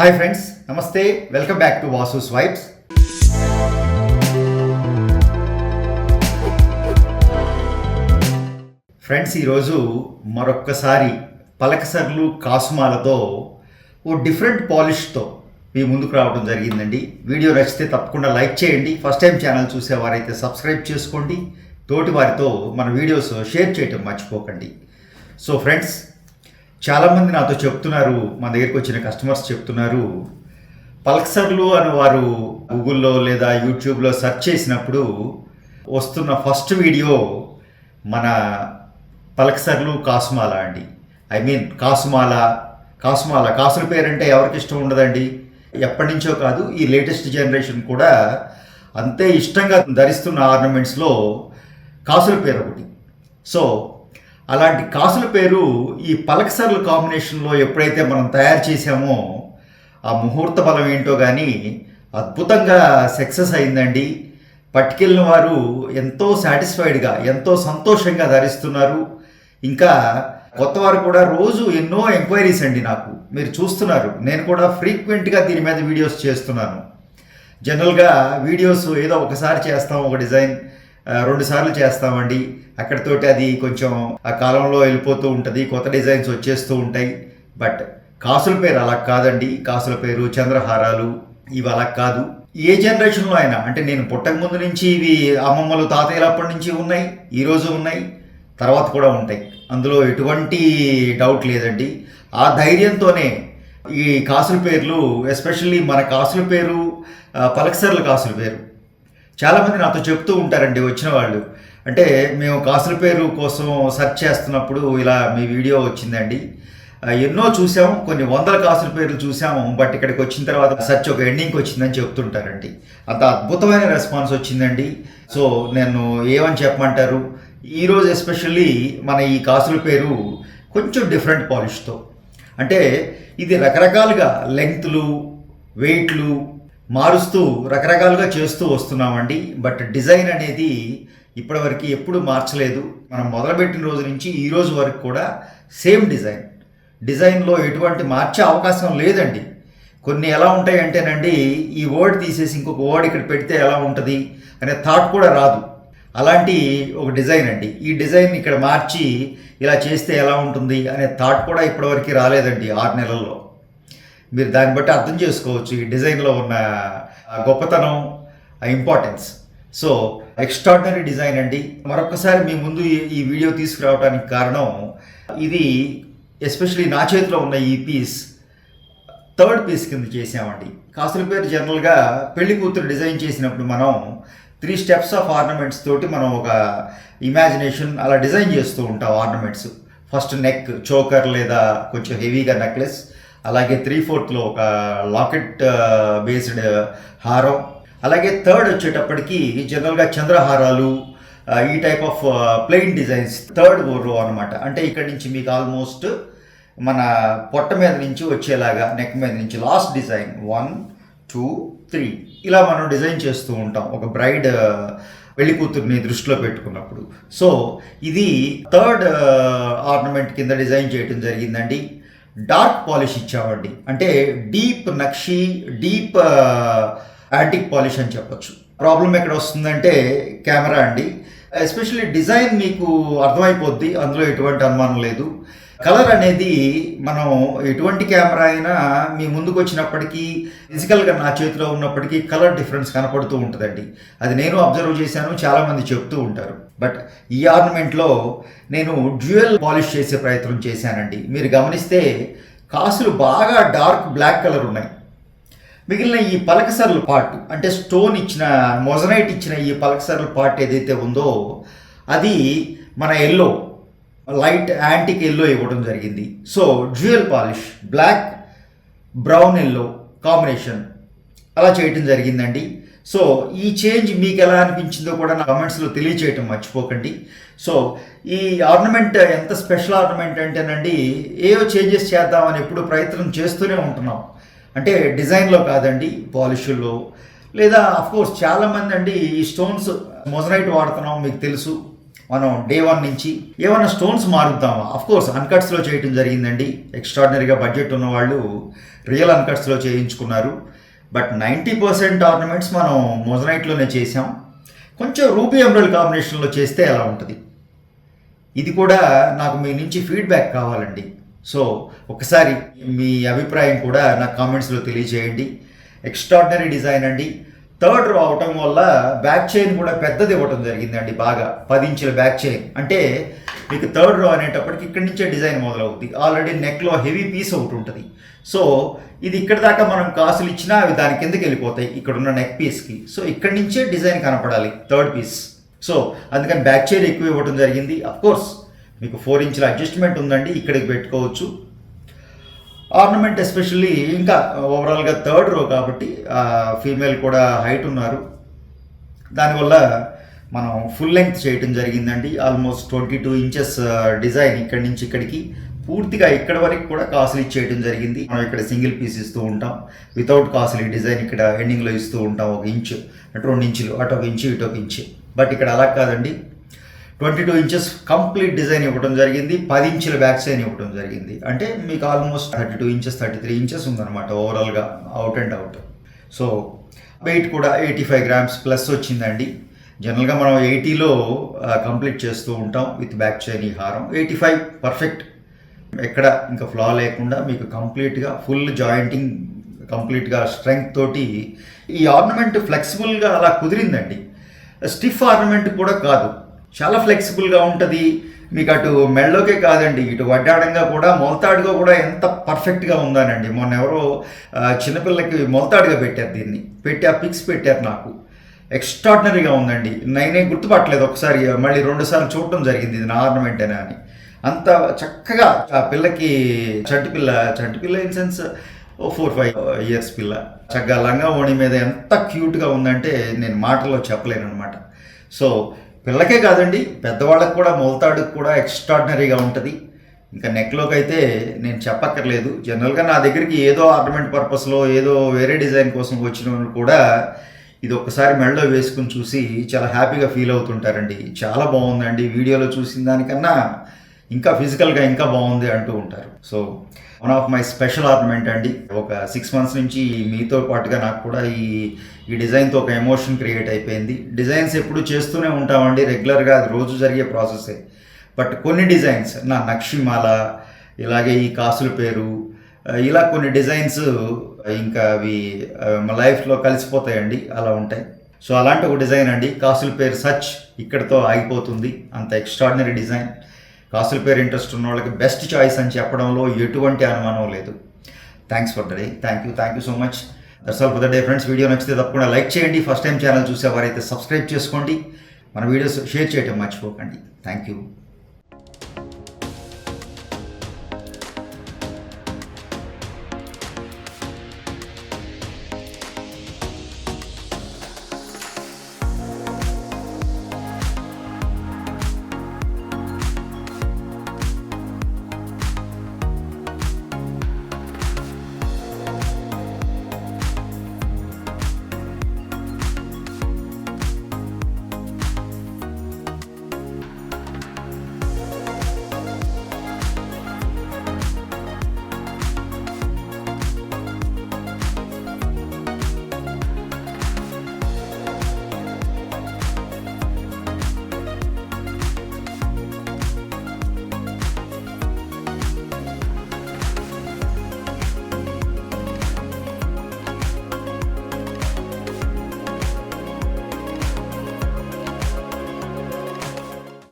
Hi friends నమస్తే welcome back to Vasu swipes friends ఈరోజు మరొక్కసారి పలకసర్లు కాసుమాలతో ఓ డిఫరెంట్ పాలిష్తో మీ ముందుకు రావడం జరిగిందండి. వీడియో నచ్చితే తప్పకుండా లైక్ చేయండి. ఫస్ట్ టైం ఛానల్ చూసేవారైతే సబ్స్క్రైబ్ చేసుకోండి. తోటి వారితో మన వీడియోస్ షేర్ చేయటం మర్చిపోకండి. సో ఫ్రెండ్స్ చాలామంది నాతో చెప్తున్నారు మన దగ్గరికి వచ్చిన కస్టమర్స్ చెప్తున్నారు. పల్సర్లు అని వారు గూగుల్లో లేదా యూట్యూబ్లో సెర్చ్ చేసినప్పుడు వస్తున్న ఫస్ట్ వీడియో మన పల్సర్లు కాసుమాల అండి. ఐ మీన్ కాసుమాల కాసుమాల కాసుల పేరంటే ఎవరికి ఇష్టం ఉండదండి? ఎప్పటి నుంచో కాదు ఈ లేటెస్ట్ జనరేషన్ కూడా అంతే ఇష్టంగా ధరిస్తున్న ఆర్నమెంట్స్లో కాసుల పేరు ఒకటి. సో అలాంటి కాసుల పేరు ఈ పలకసర్ల కాంబినేషన్లో ఎప్పుడైతే మనం తయారు చేసామో ఆ ముహూర్త బలం ఏంటో కానీ అద్భుతంగా సక్సెస్ అయిందండి. పట్టుకెళ్ళిన వారు ఎంతో సాటిస్ఫైడ్గా ఎంతో సంతోషంగా ధరిస్తున్నారు. ఇంకా కొత్త వారు కూడా రోజు ఎన్నో ఎంక్వైరీస్ అండి నాకు. మీరు చూస్తున్నారు. నేను కూడా ఫ్రీక్వెంట్గా దీని మీద వీడియోస్ చేస్తున్నాను. జనరల్గా వీడియోస్ ఏదో ఒకసారి చేస్తాం ఒక డిజైన్. రెండు సార్లు చేస్తామండి. అక్కడితోటి అది కొంచెం ఆ కాలంలో వెళ్ళిపోతూ ఉంటుంది కొత్త డిజైన్స్ వచ్చేస్తూ ఉంటాయి. బట్ కాసుల పేరు అలా కాదండి. కాసుల పేరు చంద్రహారాలు ఇవి అలా కాదు. ఏ జనరేషన్లో అయినా అంటే నేను పుట్టక ముందు నుంచి ఇవి అమ్మమ్మలు తాతయ్యలు అప్పటి నుంచి ఉన్నాయి ఈ రోజు ఉన్నాయి తర్వాత కూడా ఉంటాయి. అందులో ఎటువంటి డౌట్ లేదండి. ఆ ధైర్యంతోనే ఈ కాసుల పేర్లు ఎస్పెషల్లీ మన కాసుల పేరు పలక్సర్ల కాసుల పేరు చాలామంది నాతో చెప్తూ ఉంటారండి వచ్చిన వాళ్ళు. అంటే మేము కాసుల పేరు కోసం సెర్చ్ చేస్తున్నప్పుడు ఇలా మీ వీడియో వచ్చిందండి. ఎన్నో చూసాము కొన్ని వందల కాసుల పేర్లు చూసాము బట్ ఇక్కడికి వచ్చిన తర్వాత సర్చ్ ఒక ఎండింగ్కి వచ్చిందని చెప్తుంటారండి. అంత అద్భుతమైన రెస్పాన్స్ వచ్చిందండి. సో నేను ఏమని చెప్పమంటారు? ఈరోజు ఎస్పెషల్లీ మన ఈ కాసుల పేరు కొంచెం డిఫరెంట్ పాలిష్తో. అంటే ఇది రకరకాలుగా లెంగ్త్లు వెయిట్లు మారుస్తూ రకరకాలుగా చేస్తూ వస్తున్నామండి. బట్ డిజైన్ అనేది ఇప్పటివరకు ఎప్పుడు మార్చలేదు. మనం మొదలుపెట్టిన రోజు నుంచి ఈ రోజు వరకు కూడా సేమ్ డిజైన్. డిజైన్లో ఎటువంటి మార్చే అవకాశం లేదండి. కొన్ని ఎలా ఉంటాయి అంటేనండి ఈ వర్డ్ తీసేసి ఇంకొక వర్డ్ ఇక్కడ పెడితే ఎలా ఉంటుంది అనే థాట్ కూడా రాదు. అలాంటి ఒక డిజైన్ అండి. ఈ డిజైన్ ఇక్కడ మార్చి ఇలా చేస్తే ఎలా ఉంటుంది అనే థాట్ కూడా ఇప్పటివరకు రాలేదండి ఆరు నెలల్లో. మీరు దాన్ని బట్టి అర్థం చేసుకోవచ్చు ఈ డిజైన్లో ఉన్న గొప్పతనం ఇంపార్టెన్స్ సో ఎక్స్ట్రాడినరీ డిజైన్ అండి. మరొకసారి మీ ముందు ఈ- ఈ వీడియో తీసుకురావడానికి కారణం ఇది ఎస్పెషలీ నా చేతిలో ఉన్న ఈ పీస్ థర్డ్ పీస్ కింద చేసామండి కాసుల పేరు జనరల్గా పెళ్ళి కూతురు డిజైన్ చేసినప్పుడు మనం త్రీ స్టెప్స్ ఆఫ్ ఆర్నమెంట్స్ తోటి మనం ఒక ఇమాజినేషన్ అలా డిజైన్ చేస్తూ ఉంటాం ఆర్నమెంట్స్ ఫస్ట్ నెక్ చోకర్ లేదా కొంచెం హెవీగా నెక్లెస్ అలాగే త్రీ ఫోర్త్లో ఒక లాకెట్ బేస్డ్ హారం. అలాగే థర్డ్ వచ్చేటప్పటికి జనరల్గా చంద్రహారాలు ఈ type of plain designs third row అనమాట అంటే ఇక్కడ నుంచి మీకు ఆల్మోస్ట్ మన పొట్ట మీద నుంచి వచ్చేలాగా నెక్ మీద నుంచి last design one two three ఇలా మనం డిజైన్ చేస్తూ ఉంటాం ఒక బ్రైడ్ పెళ్ళి కూతుర్ని దృష్టిలో పెట్టుకున్నప్పుడు. సో ఇది థర్డ్ ఆర్నమెంట్ కింద డిజైన్ చేయడం జరిగిందండి. డార్క్ పాలిష్ ఇచ్చామండి. అంటే డీప్ నక్షి డీప్ యాంటిక్ పాలిష్ అని చెప్పొచ్చు. ప్రాబ్లం ఎక్కడ వస్తుందంటే కెమెరా అండి. ఎస్పెషల్లీ డిజైన్ మీకు అర్థమైపోద్ది. అందులో ఎటువంటి అనుమానం లేదు. కలర్ అనేది మనం ఎటువంటి కెమెరా అయినా మీ ముందుకు వచ్చినప్పటికీ ఫిజికల్గా నా చేతిలో ఉన్నప్పటికీ కలర్ డిఫరెన్స్ కనపడుతూ ఉంటుందండి. అది నేను అబ్జర్వ్ చేశాను చాలామంది చెప్తూ ఉంటారు. బట్ ఈ ఆర్నమెంట్లో నేను డ్యూయల్ పాలిష్ చేసే ప్రయత్నం చేశానండి. మీరు గమనిస్తే కాసులు బాగా డార్క్ బ్లాక్ కలర్ ఉన్నాయి. మిగిలిన ఈ పలకసర్ల పార్ట్ అంటే స్టోన్ ఇచ్చిన మొజనైట్ ఇచ్చిన ఈ పలకసర్ల పార్ట్ ఏదైతే ఉందో అది మన ఎల్లో లైట్ యాంటిక్ ఎల్లో ఇవ్వడం జరిగింది. So dual polish black brown yellow combination అలా చేయటం జరిగిందండి. సో ఈ చేంజ్ మీకు ఎలా అనిపించిందో కూడా నా కమెంట్స్లో తెలియచేయటం మర్చిపోకండి. సో ఈ ఆర్నమెంట్ ఎంత స్పెషల్ ఆర్నమెంట్ అంటేనండి ఏవో చేంజెస్ చేద్దామని ఎప్పుడు ప్రయత్నం చేస్తూనే ఉంటున్నాం. అంటే డిజైన్లో కాదండి పాలిష్లో. లేదా అఫ్కోర్స్ చాలామంది అండి ఈ స్టోన్స్ మొజరైట్ వాడుతున్నాం మీకు తెలుసు. మనం డే వన్ నుంచి ఏమైనా స్టోన్స్ మారుద్దామా? అఫ్కోర్స్ అన్కట్స్లో చేయటం జరిగిందండి. ఎక్స్ట్రాడినరీగా బడ్జెట్ ఉన్న వాళ్ళు రియల్ అన్కట్స్లో చేయించుకున్నారు. బట్ నైంటీ పర్సెంట్ ఆర్నమెంట్స్ మనం మొజరైట్లోనే చేసాం కొంచెం రూబీ ఎంబ్రల్ కాంబినేషన్లో చేస్తే ఎలా ఉంటుంది. ఇది కూడా నాకు మీ నుంచి ఫీడ్బ్యాక్ కావాలండి. సో ఒకసారి మీ అభిప్రాయం కూడా నా కామెంట్స్లో తెలియజేయండి. ఎక్స్ట్రాడినరీ డిజైన్ అండి. థర్డ్ రో అవటం వల్ల బ్యాక్ చైన్ కూడా పెద్దది ఇవ్వటం జరిగిందండి బాగా. పది ఇంచుల బ్యాక్ చైన్ అంటే మీకు థర్డ్ రో అనేటప్పటికి ఇక్కడి నుంచే డిజైన్ మొదలవుతుంది ఆల్రెడీ నెక్లో హెవీ పీస్ ఒకటి ఉంటుంది. సో ఇది ఇక్కడ దాకా మనం కాసులు ఇచ్చినా అవి దాని కిందకి వెళ్ళిపోతాయి. ఇక్కడ ఉన్న నెక్ పీస్కి సో ఇక్కడి నుంచే డిజైన్ కనపడాలి. థర్డ్ పీస్ సో అందుకని బ్యాక్ చైన్ ఎక్కువ ఇవ్వటం జరిగింది. అఫ్ కోర్స్ మీకు ఫోర్ ఇంచుల అడ్జస్ట్మెంట్ ఉందండి ఇక్కడికి పెట్టుకోవచ్చు. ఆర్నమెంట్ ఎస్పెషల్లీ ఇంకా ఓవరాల్గా థర్డ్ రో కాబట్టి ఫీమేల్ కూడా హైట్ ఉన్నారు. దానివల్ల మనం ఫుల్ లెంగ్త్ చేయటం జరిగిందండి. Almost twenty two inches design ఇక్కడి నుంచి ఇక్కడికి. పూర్తిగా ఇక్కడ వరకు కూడా కాసులు ఇచ్చేయడం జరిగింది. మనం ఇక్కడ సింగిల్ పీస్ ఇస్తూ ఉంటాం. వితౌట్ కాసులు డిజైన్ ఇక్కడ ఎండింగ్లో ఇస్తూ ఉంటాం ఒక ఇంచు అటు రెండు ఇంచులు అటు ఒక ఇంచు ఇటు ఒక ఇంచు బట్ ఇక్కడ అలా కాదండి. Twenty two inches complete design ఇవ్వడం జరిగింది పది ఇంచుల బ్యాక్ సైన్ ఇవ్వడం జరిగింది. అంటే మీకు almost thirty two inches thirty three inches ఉందన్నమాట ఓవరాల్గా out and out so weight కూడా ఎయిటీ ఫైవ్ గ్రామ్స్ ప్లస్ వచ్చిందండి. జనరల్గా మనం ఎయిటీలో uh, కంప్లీట్ చేస్తూ ఉంటాం విత్ బ్యాక్ చైన్ ఈ హారం. ఎయిటీ ఫైవ్ పర్ఫెక్ట్ ఎక్కడ ఇంకా ఫ్లా లేకుండా మీకు కంప్లీట్గా ఫుల్ జాయింటింగ్ కంప్లీట్గా స్ట్రెంగ్త్ తోటి ఈ ఆర్నమెంట్ ఫ్లెక్సిబుల్గా అలా కుదిరిందండి. స్టిఫ్ ఆర్నమెంట్ కూడా కాదు. చాలా ఫ్లెక్సిబుల్గా ఉంటుంది. మీకు అటు మెళ్ళోకే కాదండి ఇటు వడ్డాడంగా కూడా మొలతాడుగా కూడా ఎంత పర్ఫెక్ట్గా ఉందానండి. మొన్న ఎవరో చిన్నపిల్లకి మొలతాడుగా పెట్టారు దీన్ని. పెట్టి ఆ పిక్స్ పెట్టారు నాకు. ఎక్స్ట్రాడినరీగా ఉందండి. నేనే గుర్తుపట్టలేదు ఒకసారి మళ్ళీ రెండుసార్లు చూడటం జరిగింది ఇది నా ఆర్నమెంటేనా అని. అంత చక్కగా ఆ పిల్లకి చంటి పిల్ల చంటి పిల్ల in sense oh four five years పిల్ల. చక్కగా లంగా ఓణి మీద ఎంత క్యూట్గా ఉందంటే నేను మాటల్లో చెప్పలేను అనమాట సో పిల్లకే కాదండి పెద్దవాళ్ళకి కూడా మొలతాడుకు కూడా ఎక్స్ట్రాడినరీగా ఉంటుంది. ఇంకా నెక్లోకి అయితే నేను చెప్పక్కర్లేదు. జనరల్గా నా దగ్గరికి ఏదో ఆర్నమెంట్ పర్పస్లో ఏదో వేరే డిజైన్ కోసం వచ్చిన కూడా ఇది ఒక్కసారి మెడలో వేసుకుని చూసి చాలా హ్యాపీగా ఫీల్ అవుతుంటారండి. చాలా బాగుందండి. వీడియోలో చూసిన దానికన్నా ఇంకా ఫిజికల్గా ఇంకా బాగుంది అంటూ ఉంటారు. So one of my special ornament అండి. ఒక సిక్స్ మంత్స్ నుంచి మీతో పాటుగా నాకు కూడా ఈ ఈ డిజైన్తో ఒక ఎమోషన్ క్రియేట్ అయిపోయింది. డిజైన్స్ ఎప్పుడు చేస్తూనే ఉంటామండి. రెగ్యులర్గా అది రోజు జరిగే ప్రాసెసే. బట్ కొన్ని డిజైన్స్ నా నక్షిమాల ఇలాగే ఈ కాసుల పేరు ఇలా కొన్ని డిజైన్స్ ఇంకా అవి మా లైఫ్లో కలిసిపోతాయండి. అలా ఉంటాయి. సో అలాంటి ఒక డిజైన్ అండి. కాసుల పేరు సచ్ ఇక్కడితో ఆగిపోతుంది. అంత ఎక్స్ట్రాడినరీ డిజైన్. కాసుల పేరు ఇంట్రెస్ట్ ఉన్న వాళ్ళకి బెస్ట్ చాయిస్ అని చెప్పడంలో ఎటువంటి అనుమానం లేదు. Thanks for the day thank you thank you so much that's all for the day friends video నచ్చితే తప్పకుండా లైక్ చేయండి. ఫస్ట్ టైం ఛానల్ చూసేవారైతే సబ్స్క్రైబ్ చేసుకోండి. మన వీడియోస్ షేర్ చేయటం మర్చిపోకండి. Thank you